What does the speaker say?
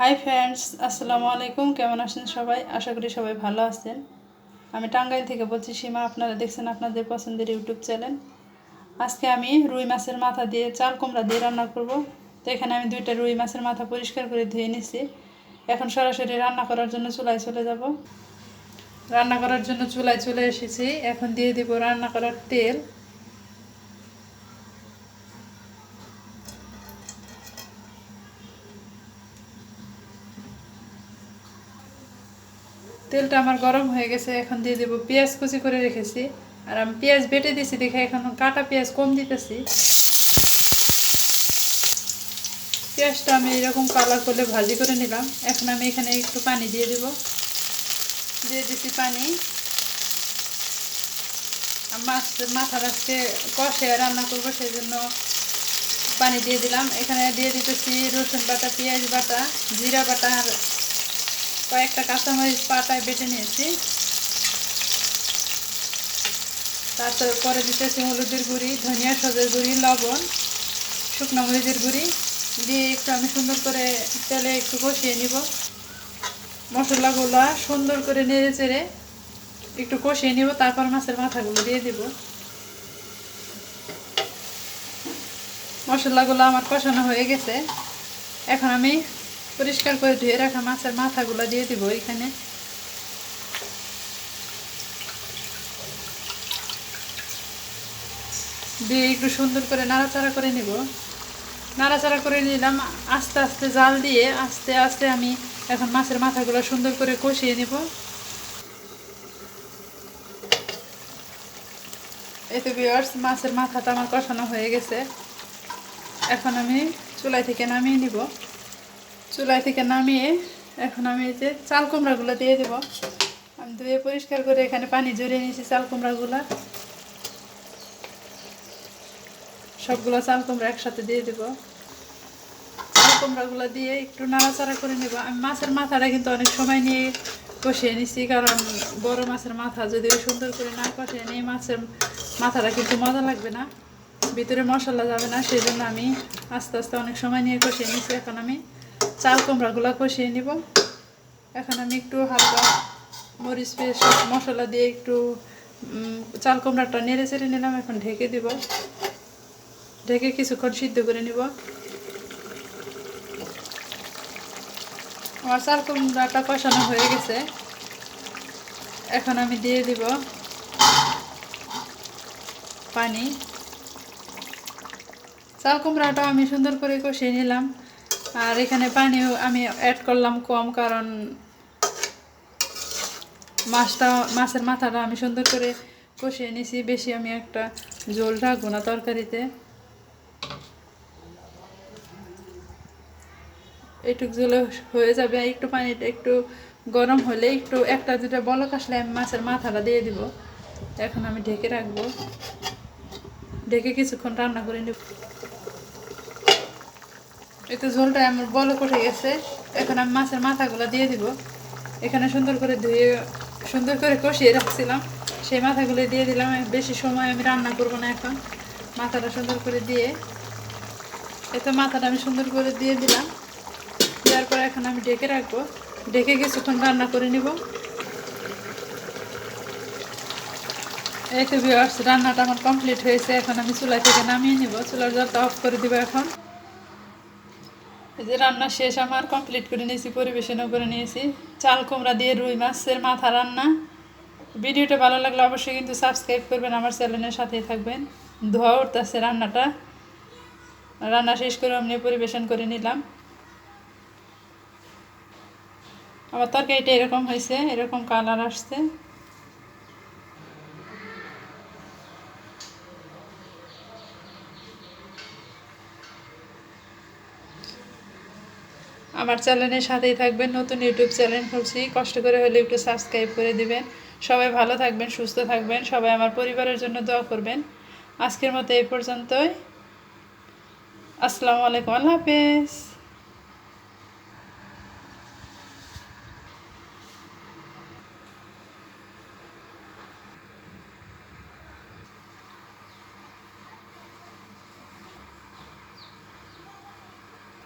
Hi friends আসসালামু আলাইকুম। কেমন আছেন সবাই? আশা করি সবাই ভালো আছেন। আমি টাঙ্গাইল থেকে বলছি, সীমা, আপনারা দেখছেন আপনাদের পছন্দের ইউটিউব চ্যানেল। আজকে আমি রুই মাছের মাথা দিয়ে চাল কুমড়া দিয়ে রান্না করব। তো এখানে আমি দুইটা রুই মাছের মাথা পরিষ্কার করে ধুয়ে নিছি। এখন সরাসরি রান্না করার জন্য চুলায় চলে যাব। রান্না করার জন্য চুলায় চলে এসেছি। এখন দিয়ে দিব রান্না করার তেল। তেলটা আমার গরম হয়ে গেছে, এখন দিয়ে দেবো পেঁয়াজ কুচি করে রেখেছি। আর আমি পেঁয়াজ বেটে দিয়েছি, দেখে এখন কাটা পেঁয়াজ কম দিতেছি। পেঁয়াজটা আমি এরকম কালার করলে ভাজি করে নিলাম। এখন আমি এখানে একটু পানি দিয়ে দেব। দিয়ে দিচ্ছি পানি। মাছ মাথা আজকে কষে রান্না করব, সেই জন্য পানি দিয়ে দিলাম। এখানে দিয়ে দিতেছি রসুন বাটা, পেঁয়াজ বাটা, জিরা বাটা আর কয়েকটা কাঁচামরিচ পাতায় বেটে নিয়েছি। তারপর পরে দিতেছি হলুদের গুঁড়ি, ধনিয়া সজের গুঁড়ি, লবণ, শুকনো মরিচের গুঁড়ি। দিয়ে একটু আমি সুন্দর করে তেলে একটু কষিয়ে নিব। মশলাগুলো সুন্দর করে নেড়ে চেড়ে একটু কষিয়ে নিব, তারপর মাছের মাথাগুলো দিয়ে দিব। মশলাগুলো আমার কষানো হয়ে গেছে। এখন আমি পরিষ্কার করে ধুয়ে রাখা মাছের মাথাগুলো দিয়ে দিব এখানে। দিয়ে একটু সুন্দর করে নাড়াচাড়া করে নিব। নাড়াচাড়া করে নিলাম, আস্তে আস্তে জাল দিয়ে আস্তে আস্তে আমি এখন মাছের মাথাগুলো সুন্দর করে কষিয়ে নিব। এতে বিয়ার্স মাছের মাথাটা আমার কষানো হয়ে গেছে। এখন আমি চুলাই থেকে নামিয়ে নিব। চুলাই থেকে নামিয়ে এখন আমি এই যে চাল কুমড়াগুলো দিয়ে দেব। আমি ধুয়ে পরিষ্কার করে এখানে পানি জড়িয়ে নিয়েছি চাল কুমড়াগুলো। সবগুলো চাল কুমড়া একসাথে দিয়ে দেব। চাল কুমড়াগুলো দিয়ে একটু নাড়াচাড়া করে নেব। আমি মাছের মাথাটা কিন্তু অনেক সময় নিয়ে কষিয়ে নিছি, কারণ বড় মাছের মাথা যদি সুন্দর করে না কষিয়ে নিই, মাছের মাথাটা কিন্তু মজা লাগবে না। ভিতরে মশলা যাবে না সেই জন্য আমি আস্তে আস্তে অনেক সময় নিয়ে কষিয়ে নিছি। এখন আমি চাল কুমড়াগুলো কষিয়ে নিব। এখন আমি একটু হালকা মরিচ পেস্ট, মশলা দিয়ে একটু চাল কুমড়াটা নেড়ে চেড়ে নিলাম, এখন ঢেকে দিব। ঢেকে কিছুক্ষণ সিদ্ধ করে নিব। আমার চাল কুমড়াটা কষানো হয়ে গেছে। এখন আমি দিয়ে দিব পানি। চাল কুমড়াটা আমি সুন্দর করে কষিয়ে নিলাম। আর এখানে পানিও আমি অ্যাড করলাম কম, কারণ মাছটা, মাছের মাথাটা আমি সুন্দর করে কষিয়ে নিছি। বেশি আমি একটা জল রাখব না তরকারিতে। একটু জলে হয়ে যাবে। একটু পানিটা একটু গরম হলে একটু একটা দুটা বলক আসলে আমি মাছের মাথাটা দিয়ে দিব। এখন আমি ঢেকে রাখব। ঢেকে কিছুক্ষণ রান্না করে নেব। তো ঝোলটা আমার বল উঠে গেছে। এখন আমি মাছের মাথাগুলো দিয়ে দিব। এখানে সুন্দর করে ধুয়ে, সুন্দর করে কষিয়ে রাখছিলাম। সেই মাথাগুলো দিয়ে দিলাম। বেশি সময় আমি রান্না করব না এখন। মাথাটা সুন্দর করে দিয়ে এতে মাথাটা আমি সুন্দর করে দিয়ে দিলাম। দেওয়ার পর এখন আমি ডেকে রাখব। ডেকে কিছুক্ষণ রান্না করে নিব। এই তো বিয়ার্স রান্নাটা আমার কমপ্লিট হয়েছে। এখন আমি চুলা থেকে নামিয়ে নিব। চুলার জলটা অফ করে দিব এখন। এই যে রান্না শেষ আমার কমপ্লিট করে নিয়েছি, পরিবেশনও করে নিয়েছি। চাল, কুমড়া দিয়ে রুই মাছের মাথা রান্না। ভিডিওটা ভালো লাগলে অবশ্যই কিন্তু সাবস্ক্রাইব করবেন, আমার চ্যানেলের সাথেই থাকবেন। ধোয়া উঠতেছে রান্নাটা। রান্না শেষ করে আমি পরিবেশন করে নিলাম। আমার তরকারিটা এরকম হয়েছে, এরকম কালার আসছে। আমার চ্যানেলের সাথেই থাকবেন, নতুন ইউটিউব চ্যানেল খুলছি, কষ্ট করে হলে একটু সাবস্ক্রাইব করে দিবেন। সবাই ভালো থাকবেন, সুস্থ থাকবেন, সবাই আমার পরিবারের জন্য দোয়া করবেন। আজকের মতো এই পর্যন্তই। আসসালামু আলাইকুম, আল্লাহ হাফেজ।